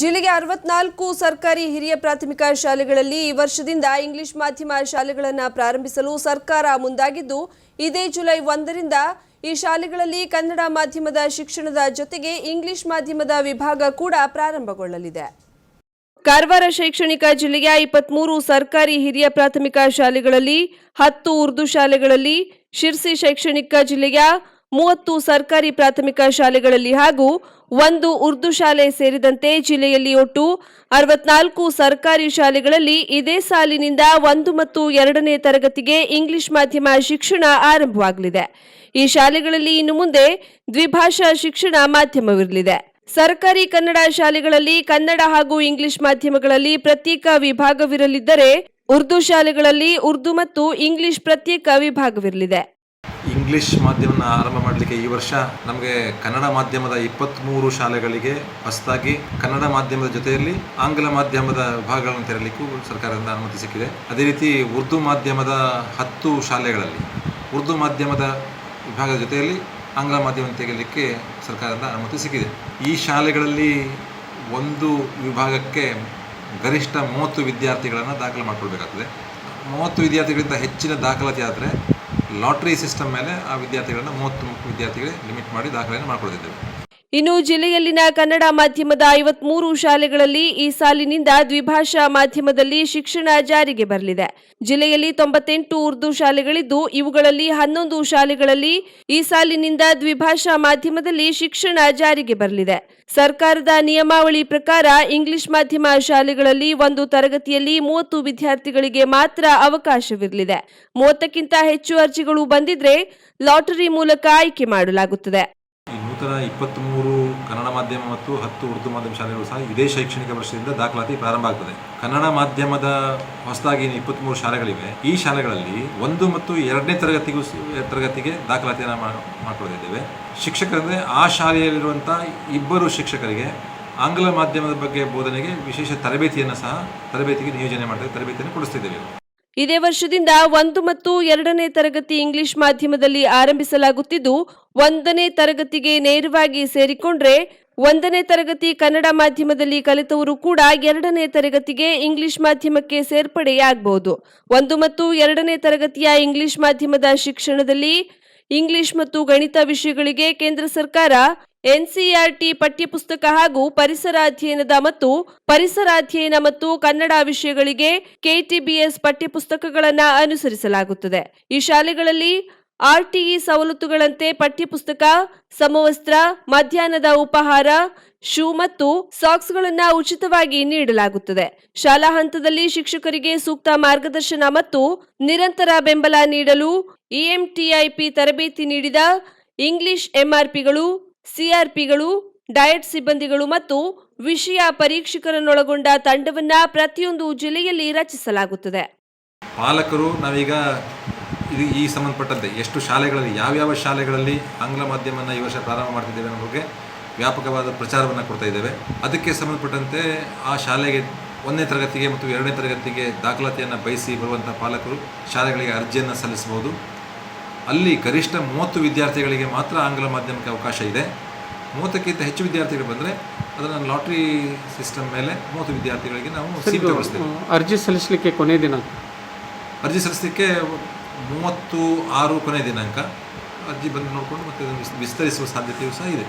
ಜಿಲ್ಲೆಗೆ ಅರವತ್ನಾಲ್ಕು ಸರ್ಕಾರಿ ಹಿರಿಯ ಪ್ರಾಥಮಿಕ ಶಾಲೆಗಳಲ್ಲಿ ಈ ವರ್ಷದಿಂದ ಇಂಗ್ಲಿಷ್ ಮಾಧ್ಯಮ ಶಾಲೆಗಳನ್ನು ಪ್ರಾರಂಭಿಸಲು ಸರ್ಕಾರ ಮುಂದಾಗಿದ್ದು, ಇದೇ ಜುಲೈ ಒಂದರಿಂದ ಈ ಶಾಲೆಗಳಲ್ಲಿ ಕನ್ನಡ ಮಾಧ್ಯಮದ ಶಿಕ್ಷಣದ ಜೊತೆಗೆ ಇಂಗ್ಲಿಷ್ ಮಾಧ್ಯಮದ ವಿಭಾಗ ಕೂಡ ಪ್ರಾರಂಭಗೊಳ್ಳಲಿದೆ. ಕಾರವಾರ ಶೈಕ್ಷಣಿಕ ಜಿಲ್ಲೆಯ ಇಪ್ಪತ್ಮೂರು ಸರ್ಕಾರಿ ಹಿರಿಯ ಪ್ರಾಥಮಿಕ ಶಾಲೆಗಳಲ್ಲಿ, ಹತ್ತು ಉರ್ದು ಶಾಲೆಗಳಲ್ಲಿ ಶಿರ್ಸಿ ಶೈಕ್ಷಣಿಕ ಜಿಲ್ಲೆಯ ಮೂವತ್ತು ಸರ್ಕಾರಿ ಪ್ರಾಥಮಿಕ ಶಾಲೆಗಳಲ್ಲಿ ಹಾಗೂ ಒಂದು ಉರ್ದು ಶಾಲೆ ಸೇರಿದಂತೆ ಜಿಲ್ಲೆಯಲ್ಲಿ ಒಟ್ಟು ಅರವತ್ನಾಲ್ಕು ಸರ್ಕಾರಿ ಶಾಲೆಗಳಲ್ಲಿ ಇದೇ ಸಾಲಿನಿಂದ ಒಂದು ಮತ್ತು ಎರಡನೇ ತರಗತಿಗೆ ಇಂಗ್ಲಿಷ್ ಮಾಧ್ಯಮ ಶಿಕ್ಷಣ ಆರಂಭವಾಗಲಿದೆ. ಈ ಶಾಲೆಗಳಲ್ಲಿ ಇನ್ನು ಮುಂದೆ ದ್ವಿಭಾಷಾ ಶಿಕ್ಷಣ ಮಾಧ್ಯಮವಿರಲಿದೆ. ಸರ್ಕಾರಿ ಕನ್ನಡ ಶಾಲೆಗಳಲ್ಲಿ ಕನ್ನಡ ಹಾಗೂ ಇಂಗ್ಲಿಷ್ ಮಾಧ್ಯಮಗಳಲ್ಲಿ ಪ್ರತ್ಯೇಕ ವಿಭಾಗವಿರಲಿದ್ದರೆ, ಉರ್ದು ಶಾಲೆಗಳಲ್ಲಿ ಉರ್ದು ಮತ್ತು ಇಂಗ್ಲಿಷ್ ಪ್ರತ್ಯೇಕ ವಿಭಾಗವಿರಲಿದೆ. ಇಂಗ್ಲಿಷ್ ಮಾಧ್ಯಮನ ಆರಂಭ ಮಾಡಲಿಕ್ಕೆ ಈ ವರ್ಷ ನಮಗೆ ಕನ್ನಡ ಮಾಧ್ಯಮದ ಇಪ್ಪತ್ತ್ಮೂರು ಶಾಲೆಗಳಿಗೆ ಹೊಸದಾಗಿ ಕನ್ನಡ ಮಾಧ್ಯಮದ ಜೊತೆಯಲ್ಲಿ ಆಂಗ್ಲ ಮಾಧ್ಯಮದ ವಿಭಾಗಗಳನ್ನು ತೆರಲಿಕ್ಕೂ ಸರ್ಕಾರದಿಂದ ಅನುಮತಿ ಸಿಕ್ಕಿದೆ. ಅದೇ ರೀತಿ ಉರ್ದು ಮಾಧ್ಯಮದ ಹತ್ತು ಶಾಲೆಗಳಲ್ಲಿ, ಉರ್ದು ಮಾಧ್ಯಮದ ವಿಭಾಗದ ಜೊತೆಯಲ್ಲಿ ಆಂಗ್ಲ ಮಾಧ್ಯಮ ತೆಗೆಯಲಿಕ್ಕೆ ಸರ್ಕಾರದಿಂದ ಅನುಮತಿ ಸಿಕ್ಕಿದೆ. ಈ ಶಾಲೆಗಳಲ್ಲಿ ಒಂದು ವಿಭಾಗಕ್ಕೆ ಗರಿಷ್ಠ ಮೂವತ್ತು ವಿದ್ಯಾರ್ಥಿಗಳನ್ನು ದಾಖಲು ಮಾಡಿಕೊಳ್ಬೇಕಾಗ್ತದೆ. ಮೂವತ್ತು ವಿದ್ಯಾರ್ಥಿಗಳಿಂದ ಹೆಚ್ಚಿನ ದಾಖಲಾತಿ ಆದರೆ ಲಾಟ್ರಿ ಸಿಸ್ಟಮ್ ಮೇಲೆ ಆ ವಿದ್ಯಾರ್ಥಿಗಳನ್ನು ಮೂವತ್ತು ವಿದ್ಯಾರ್ಥಿಗಳಿಗೆ ಲಿಮಿಟ್ ಮಾಡಿ ದಾಖಲೆಯನ್ನು ಮಾಡಿಕೊಡ್ತಿದ್ದೇವೆ. ಇನ್ನು ಜಿಲ್ಲೆಯಲ್ಲಿನ ಕನ್ನಡ ಮಾಧ್ಯಮದ ಐವತ್ಮೂರು ಶಾಲೆಗಳಲ್ಲಿ ಈ ಸಾಲಿನಿಂದ ದ್ವಿಭಾಷಾ ಮಾಧ್ಯಮದಲ್ಲಿ ಶಿಕ್ಷಣ ಜಾರಿಗೆ ಬರಲಿದೆ. ಜಿಲ್ಲೆಯಲ್ಲಿ ತೊಂಬತ್ತೆಂಟು ಉರ್ದು ಶಾಲೆಗಳಿದ್ದು, ಇವುಗಳಲ್ಲಿ ಹನ್ನೊಂದು ಶಾಲೆಗಳಲ್ಲಿ ಈ ಸಾಲಿನಿಂದ ದ್ವಿಭಾಷಾ ಮಾಧ್ಯಮದಲ್ಲಿ ಶಿಕ್ಷಣ ಜಾರಿಗೆ ಬರಲಿದೆ. ಸರ್ಕಾರದ ನಿಯಮಾವಳಿ ಪ್ರಕಾರ ಇಂಗ್ಲಿಷ್ ಮಾಧ್ಯಮ ಶಾಲೆಗಳಲ್ಲಿ ಒಂದು ತರಗತಿಯಲ್ಲಿ ಮೂವತ್ತು ವಿದ್ಯಾರ್ಥಿಗಳಿಗೆ ಮಾತ್ರ ಅವಕಾಶವಿರಲಿದೆ. ಮೂವತ್ತಕ್ಕಿಂತ ಹೆಚ್ಚು ಅರ್ಜಿಗಳು ಬಂದಿದ್ರೆ ಲಾಟರಿ ಮೂಲಕ ಆಯ್ಕೆ ಮಾಡಲಾಗುತ್ತದೆ. ನೂತನ ಇಪ್ಪತ್ತ್ಮೂರು ಕನ್ನಡ ಮಾಧ್ಯಮ ಮತ್ತು ಹತ್ತು ಉರ್ದು ಮಾಧ್ಯಮ ಶಾಲೆಗಳು ಸಹ ಇದೇ ಶೈಕ್ಷಣಿಕ ವರ್ಷದಿಂದ ದಾಖಲಾತಿ ಪ್ರಾರಂಭ ಆಗ್ತದೆ. ಕನ್ನಡ ಮಾಧ್ಯಮದ ಹೊಸದಾಗಿ ಇಪ್ಪತ್ತ್ಮೂರು ಶಾಲೆಗಳಿವೆ. ಈ ಶಾಲೆಗಳಲ್ಲಿ ಒಂದು ಮತ್ತು ಎರಡನೇ ತರಗತಿಗೂ ತರಗತಿಗೆ ದಾಖಲಾತಿಯನ್ನು ಮಾಡಿಕೊಳ್ಳಿದ್ದೇವೆ ಶಿಕ್ಷಕರಂದರೆ ಆ ಶಾಲೆಯಲ್ಲಿರುವಂಥ ಇಬ್ಬರು ಶಿಕ್ಷಕರಿಗೆ ಆಂಗ್ಲ ಮಾಧ್ಯಮದ ಬಗ್ಗೆ ಬೋಧನೆಗೆ ವಿಶೇಷ ತರಬೇತಿಯನ್ನು ಸಹ ತರಬೇತಿಗೆ ನಿಯೋಜನೆ ಮಾಡ್ತೇವೆ, ತರಬೇತಿಯನ್ನು ಕೊಡಿಸ್ತಿದ್ದೇವೆ. ಇದೇ ವರ್ಷದಿಂದ ಒಂದು ಮತ್ತು ಎರಡನೇ ತರಗತಿ ಇಂಗ್ಲಿಷ್ ಮಾಧ್ಯಮದಲ್ಲಿ ಆರಂಭಿಸಲಾಗುತ್ತಿದ್ದು, ಒಂದನೇ ತರಗತಿಗೆ ನೇರವಾಗಿ ಸೇರಿಕೊಂಡ್ರೆ ಒಂದನೇ ತರಗತಿ ಕನ್ನಡ ಮಾಧ್ಯಮದಲ್ಲಿ ಕಲಿತವರು ಕೂಡ ಎರಡನೇ ತರಗತಿಗೆ ಇಂಗ್ಲಿಷ್ ಮಾಧ್ಯಮಕ್ಕೆ ಸೇರ್ಪಡೆಯಾಗಬಹುದು. ಒಂದು ಮತ್ತು ಎರಡನೇ ತರಗತಿಯ ಇಂಗ್ಲಿಷ್ ಮಾಧ್ಯಮದ ಶಿಕ್ಷಣದಲ್ಲಿ ಇಂಗ್ಲಿಷ್ ಮತ್ತು ಗಣಿತ ವಿಷಯಗಳಿಗೆ ಕೇಂದ್ರ ಸರ್ಕಾರ ಎನ್ಸಿಆರ್ಟಿ ಪಠ್ಯಪುಸ್ತಕ ಹಾಗೂ ಪರಿಸರ ಅಧ್ಯಯನದ ಮತ್ತು ಪರಿಸರ ಅಧ್ಯಯನ ಮತ್ತು ಕನ್ನಡ ವಿಷಯಗಳಿಗೆ ಕೆಟಿಬಿಎಸ್ ಪಠ್ಯಪುಸ್ತಕಗಳನ್ನು ಅನುಸರಿಸಲಾಗುತ್ತದೆ. ಈ ಶಾಲೆಗಳಲ್ಲಿ ಆರ್ಟಿಇ ಸವಲತ್ತುಗಳಂತೆ ಪಠ್ಯಪುಸ್ತಕ, ಸಮವಸ್ತ್ರ, ಮಧ್ಯಾಹ್ನದ ಉಪಹಾರ, ಶೂ ಮತ್ತು ಸಾಕ್ಸ್ಗಳನ್ನು ಉಚಿತವಾಗಿ ನೀಡಲಾಗುತ್ತದೆ. ಶಾಲಾ ಹಂತದಲ್ಲಿ ಶಿಕ್ಷಕರಿಗೆ ಸೂಕ್ತ ಮಾರ್ಗದರ್ಶನ ಮತ್ತು ನಿರಂತರ ಬೆಂಬಲ ನೀಡಲು ಇಎಂಟಿಐಪಿ ತರಬೇತಿ ನೀಡಿದ ಇಂಗ್ಲಿಷ್ ಎಂಆರ್ಪಿಗಳು ಸಿಆರ್ಪಿಗಳು, ಡಯಟ್ ಸಿಬ್ಬಂದಿಗಳು ಮತ್ತು ವಿಷಯ ಪರೀಕ್ಷಕರನ್ನೊಳಗೊಂಡ ತಂಡವನ್ನ ಪ್ರತಿಯೊಂದು ಜಿಲ್ಲೆಯಲ್ಲಿ ರಚಿಸಲಾಗುತ್ತದೆ. ಪಾಲಕರು ನಾವೀಗ ಈ ಸಂಬಂಧಪಟ್ಟಂತೆ ಎಷ್ಟು ಶಾಲೆಗಳಲ್ಲಿ, ಯಾವ್ಯಾವ ಶಾಲೆಗಳಲ್ಲಿ ಆಂಗ್ಲ ಮಾಧ್ಯಮನ ಈ ವರ್ಷ ಪ್ರಾರಂಭ ಮಾಡ್ತಿದ್ದೇವೆ ಅನ್ನೋ ಬಗ್ಗೆ ವ್ಯಾಪಕವಾದ ಪ್ರಚಾರವನ್ನು ಕೊಡ್ತಾ ಇದ್ದೇವೆ. ಅದಕ್ಕೆ ಸಂಬಂಧಪಟ್ಟಂತೆ ಆ ಶಾಲೆಗೆ ಒಂದನೇ ತರಗತಿಗೆ ಮತ್ತು ಎರಡನೇ ತರಗತಿಗೆ ದಾಖಲಾತಿಯನ್ನು ಬಯಸಿ ಬರುವಂಥ ಪಾಲಕರು ಶಾಲೆಗಳಿಗೆ ಅರ್ಜಿಯನ್ನು ಸಲ್ಲಿಸಬಹುದು. ಅಲ್ಲಿ ಗರಿಷ್ಠ ಮೂವತ್ತು ವಿದ್ಯಾರ್ಥಿಗಳಿಗೆ ಮಾತ್ರ ಆಂಗ್ಲ ಮಾಧ್ಯಮಕ್ಕೆ ಅವಕಾಶ ಇದೆ. ಮೂವತ್ತಕ್ಕಿಂತ ಹೆಚ್ಚು ವಿದ್ಯಾರ್ಥಿಗಳು ಬಂದರೆ ಅದನ್ನು ಲಾಟ್ರಿ ಸಿಸ್ಟಮ್ ಮೇಲೆ ಮೂವತ್ತು ವಿದ್ಯಾರ್ಥಿಗಳಿಗೆ ನಾವು ಸೀಮಿತಗೊಳಿಸ್ತೇವೆ ಅರ್ಜಿ ಸಲ್ಲಿಸಲಿಕ್ಕೆ ಕೊನೆ ದಿನಾಂಕ ಅರ್ಜಿ ಸಲ್ಲಿಸಲಿಕ್ಕೆ ಮೂವತ್ತು ಆರು ಕೊನೆಯ ದಿನಾಂಕ. ಅರ್ಜಿ ಬಂದು ನೋಡಿಕೊಂಡು ಮತ್ತೆ ವಿಸ್ತರಿಸುವ ಸಾಧ್ಯತೆಯೂ ಸಹ ಇದೆ.